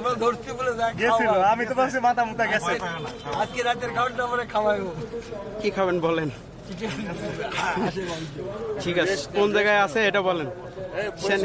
আমরা ধরছি বলে গেছিল আমি তো ভাবছি মাথা মুতা গেছে। আজকে রাতের খাবারটা আমরা খাওয়াইবো। কি খাবেন বলেন। ঠিক আছে কোন জায়গায় আছে এটা বলেন। সেন-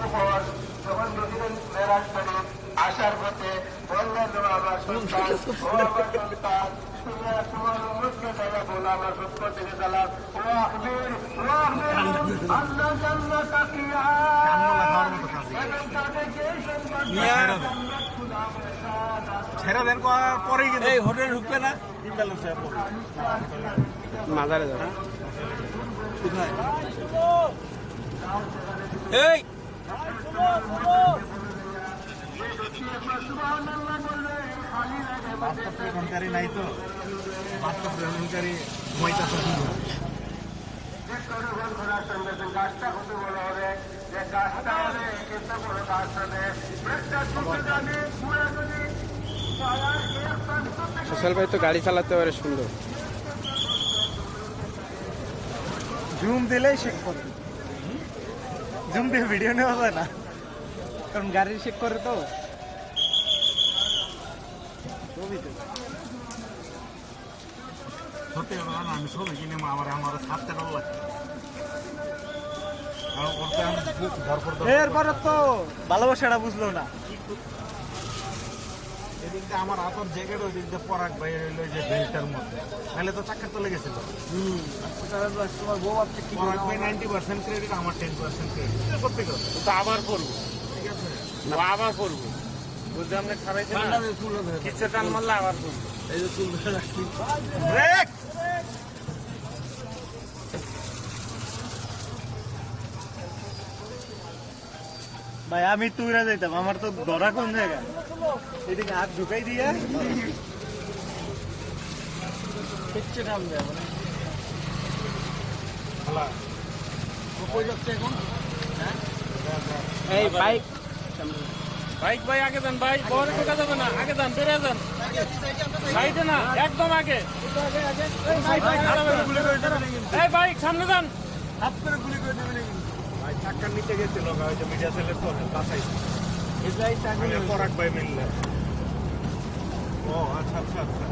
উপর যখন নদীর মেরাজ শরীফ আসার পথে বললেন ও আমার সন্তান ও আমার সন্তান তুমি তোমার উন্মুখকে বলো আমার সত্য থেকে চালাম ও আহমির ও আহমির আল্লাহ জান্নাত তাকিয়া এবং তাদেরকে এই ছেড়ে দেন করার পরেই কিন্তু এই হোটেল ঢুকবে না? মাজারে যাবেন কোথায়? এই! বাস্তব প্রেরণকারী নাই তো। প্রেরণকারী গাছটা হতে বলা হবে যে গাছটা হবে সোশ্যাল ভাই তো গাড়ি চালাতে পারে সুন্দর। জুম দিলেই করে জুম দিয়ে ভিডিও নেওয়া যায় না। কারণ গাড়ি শেক করে তো। ছবিতে সত্যি কথা আমি ছবি কিনে আমার ভালো লাগছে এরপরে তো ভালোবাসাটা বুঝলো না। এদিক দিয়ে আমার হাতর জ্যাকেট ওই দিক দিয়ে পরাগ ভাই রইল যে বেল্টের মধ্যে। তাহলে তো চাকরি চলে গেছিল তোমার বউ আপনি কি পরাগ ভাই নাইনটি পার্সেন্ট ক্রেডিট আমার টেন পার্সেন্ট ক্রেডিট করতে গেল তো আবার করব ঠিক আছে। আবার করব বুঝতে আপনি খারাইছে না? কিচ্ছে টান মারলে আবার করব এই যে তুল ব্রেক ভাই আমি তুইরা যাইতাম আমার তো ধরা কোন জায়গা? এদিকে হাত ঢুকাই দিয়ে। কিচ্ছে নাম দেয় কই যাচ্ছে এখন? এই বাইক। বাইক ভাই আগে যান ভাই বড় কোথা যাবে না। আগে যান বেড়ে যান। সাইডে না একদম আগে। এই বাইক সামনে যান। হাত করে গুলি করে দেবে ভাই নিতে গেছিল ওই যে মিডিয়া সেলের তো বাসাই এটাই টাকা আমি পরাগ ভাই মিললে। ও আচ্ছা আচ্ছা আচ্ছা।